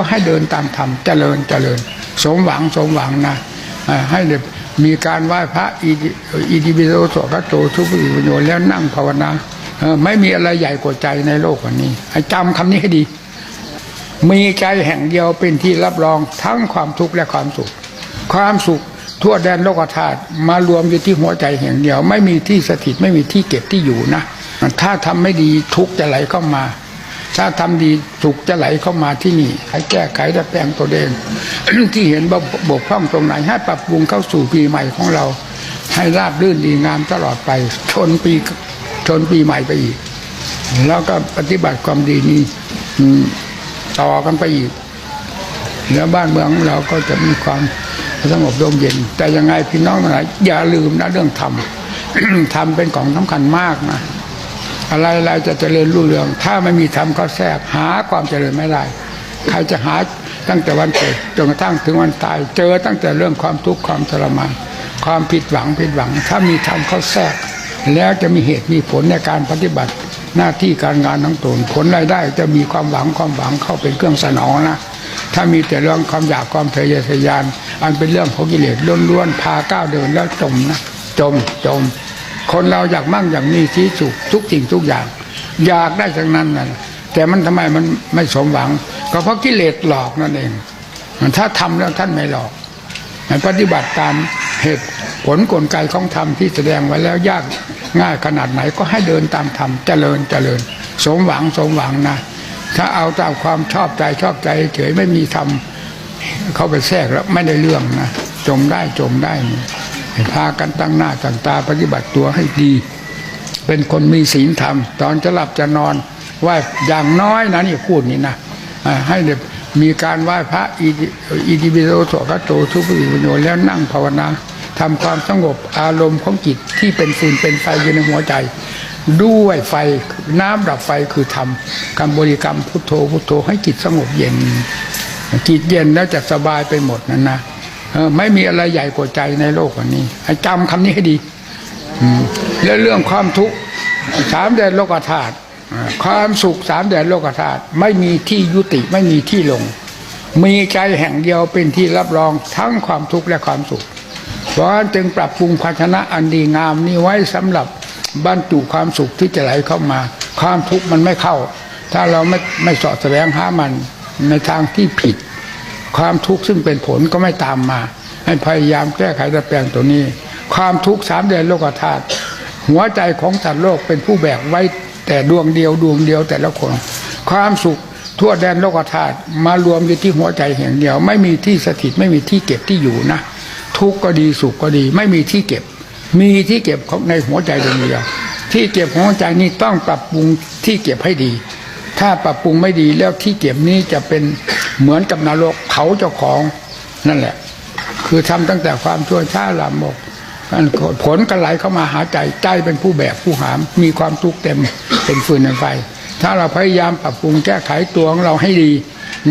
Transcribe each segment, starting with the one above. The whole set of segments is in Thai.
ก็ให้เดินตามธรรมเจริญเจริญ สมหวังสมหวังนะให้มีการไหว้พระอิอีดิบิโสโสกโตทุกขิโยแล้วนั่งภาวนาไม่มีอะไรใหญ่กว่าใจในโลกวันนี้จำคำนี้ให้ดี มีใจแห่งเดียวเป็นที่รับรองทั้งความทุกข์และความสุข ความสุขทั่วแดนโลกธาตุมารวมอยู่ที่หัวใจแห่งเดียว ไม่มีที่สถิตไม่มีที่เก็บที่อยู่นะถ้าทำไม่ดีทุกข์จะไหลเข้ามา ถ้าทำดีสุขจะไหลเข้ามาที่นี่ให้แก้ไขดัดแปลงตัวเองที่เห็นว่าบกพร่องตรงไหนให้ปรับปรุงเข้าสู่ปีใหม่ของเรา ให้ราบรื่นดีงามตลอดไปชนปีชนปีใหม่ไปอีก แล้วก็ปฏิบัติความดีนี้ต่อกันไปอีกแล้วบ้านเมืองของเราก็จะมีความสงบร่มเย็น แต่ยังไงพี่น้องทั้งหลายอย่าลืมนะเรื่องธรรมธรรมเป็นของสำคัญมากนะ อะไรอะไรจะเจริญรุ่งเรือง ถ้าไม่มีธรรมก็แทรกหาความเจริญไม่ได้ ใครจะหาตั้งแต่วันเกิดจนกระทั่งถึงวันตาย เจอตั้งแต่เรื่องความทุกข์ความทรมานความผิดหวังผิดหวัง ถ้ามีธรรมเข้าแทรก แล้วจะมีเหตุมีผลในการปฏิบัติหน้าที่การงานทั้งตนผลรายได้จะมีความหวังความหวังเข้าเป็นเครื่องสนองนะถ้ามีแต่เรื่องความอยากความทะเยอทะยาน อันเป็นเรื่องของกิเลสล้วนๆพาก้าวเดินแล้วจมนะจมจม คนเราอยากมั่งอยางนี้ที่สุขทุกสิ่งทุกอย่าง อยากได้ทั้งนั้นนะแต่มันทำไมมันไม่สมหวัง ก็เพราะกิเลสหลอกนั่นเองถ้าทำแล้วท่านไม่หลอกปฏิบัติตามเหตุผลกลไกของธรรมที่แสดงไว้แล้วยากง่ายขนาดไหนก็ให้เดินตามธรรมเจริญเจริญ สมหวังสมหวังนะ ถ้าเอาตามความชอบใจชอบใจเฉยไม่มีธรรมเข้าไปแทรกแล้วไม่ได้เรื่องนะจมได้จมได้ พากันตั้งหน้าตั้งตาปฏิบัติตัวให้ดี เป็นคนมีศีลธรรม ตอนจะหลับจะนอนไหว้อย่างน้อยนะนี่พูดนี่นะให้มีการไหว้พระอิอิบิโสโสกโตทุกขิโยแล้วนั่งภาวนาทำความสงบอารมณ์ของจิตที่เป็นฟืนเป็นไฟอยู่ในหัวใจ ด้วยไฟน้ำดับไฟคือธรรมคำบริกรรมพุทโธพุทโธให้จิตสงบเย็นจิตเย็นแล้วจะสบายไปหมดนั่นนะ ไม่มีอะไรใหญ่กว่าใจในโลกวันนี้ให้จำคำนี้ให้ดีอแล้วเรื่องความทุกข์สามแดนโลกธาตุความสุขสามแดนโลกธาตุไม่มีที่ยุติไม่มีที่ลง มีใจแห่งเดียวเป็นที่รับรองทั้งความทุกข์และความสุข เพราะฉะนั้นจึงปรับปรุงภาชนะอันดีงามนี้ไว้สำหรับบรรจุความสุขที่จะไหลเข้ามา ความทุกข์มันไม่เข้า ถ้าเราไม่ไม่สาะแสวงหามันในทางที่ผิด ความทุกข์ซึ่งเป็นผลก็ไม่ตามมา ให้พยายามแก้ไขดัดแปลงตัวนี้ ความทุกข์สามเดือนโลกธาตุหัวใจของสัตว์โลกเป็นผู้แบกไว้แต่ดวงเดียวดวงเดียวแต่ละคน ความสุขทั่วแดนโลกธาตุมารวมอยู่ที่หัวใจแห่งเดียว ไม่มีที่สถิตไม่มีที่เก็บที่อยู่นะ ทุกข์ก็ดีสุขก็ดี ไม่มีที่เก็บ มีที่เก็บของในหัวใจดวงเดียว ที่เก็บของหัวใจนี้ต้องปรับปรุงที่เก็บให้ดี ถ้าปรับปรุงไม่ดีแล้วที่เก็บนี้จะเป็นเหมือนกับนรกเผาเจ้าของนั่นแหละ คือทำตั้งแต่ความชั่วช้าลามกกผลก็ไหลเข้ามาหาใจใจเป็นผู้แบกผู้หาม มีความทุกข์เต็มเป็นฟืนเป็นไฟ ถ้าเราพยายามปรับปรุงแก้ไขตัวของเราให้ดี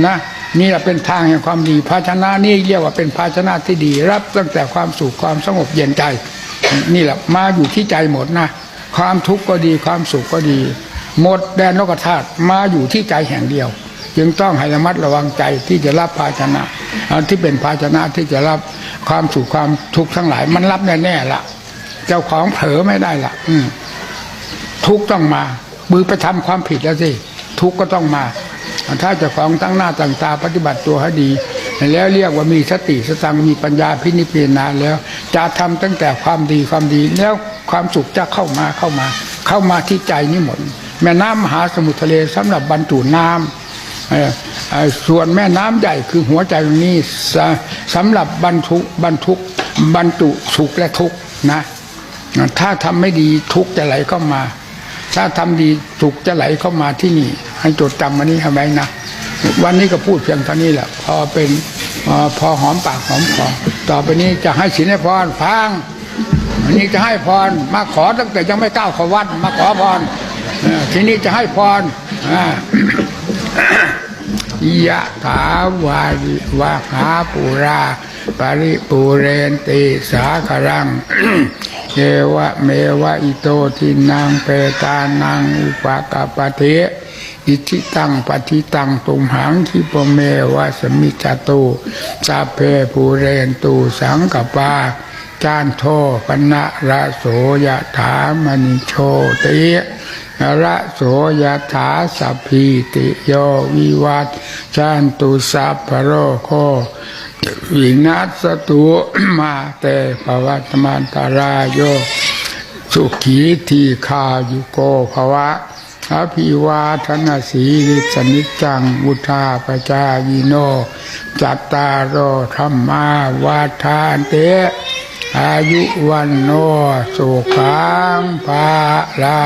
นะนี่แหละเป็นทางแห่งความดีภาชนะนี่เรียกว่าเป็นภาชนะที่ดี รับตั้งแต่ความสุขความสงบเย็นใจ นี่แหละมาอยู่ที่ใจหมดนะความทุกข์ก็ดีความสุขก็ดี หมดแดนโลกธาตุมาอยู่ที่ใจแห่งเดียว จึงต้องให้ระมัดระวังใจที่จะรับภาชนะอันที่เป็นภาชนะที่จะรับความสุขความทุกข์ทั้งหลาย มันรับแน่ๆละเจ้าของเผลอไม่ได้ละอืทุกต้องมามือไปทำความผิดแล้วสิทุกก็ต้องมา ถ้าเจ้าของตั้งหน้าตั้งตาปฏิบัติตัวให้ดี แล้วเรียกว่ามีสติสตังมีปัญญาพินิจพิจารณาแล้ว จะทำตั้งแต่ความดีความดีแล้วความสุขจะเข้ามาเข้ามา เข้ามาที่ใจนี่หมด แม่น้ำมหาสมุทรทะเลสำหรับบรรจุน้ำส่วนแม่น้ำใหญ่คือหัวใจตรงนี้สำหรับบรรทุกบรรทุกบรรจุสุขและทุกนะ ถ้าทำไม่ดีทุกจะไหลเข้ามา ถ้าทำดีสุขจะไหลเข้ามาที่นี่ ให้จดจำอันนี้เอาไว้นะวันนี้ก็พูดเพียงเท่านี้แหละพอเป็นอพอหอมปากหอมคอต่อไปนี้จะให้สินให้พรฟังอันนี้จะให้พรมาขอตั้งแต่ยังไม่ก้าวเข้าวัดมาขอพร ทีนี้จะให้พรยะถาวาวะหาปุราปริปุเรนติสาคารังเยวะเมวะอิโตทินังเปตานังอุปกปปะเทอิทิตังปฏิตังตุมหังคิปเมวะสมิจตุสาเพภูเรนตูสังกปาจานโทปนะระโสยะถามณิโชติ ระโสยถาสัพพิติโยวิวัตจันตุสัพพโรโควินัสตุมาเตภวัตมันตรายโยสุขีทีคายุโกภวะอภิวาทนาสีริสนิจังวุธาปจายิโน จัตตารโอธรรมา วาทานเต อายุวันโนสุขังภาลา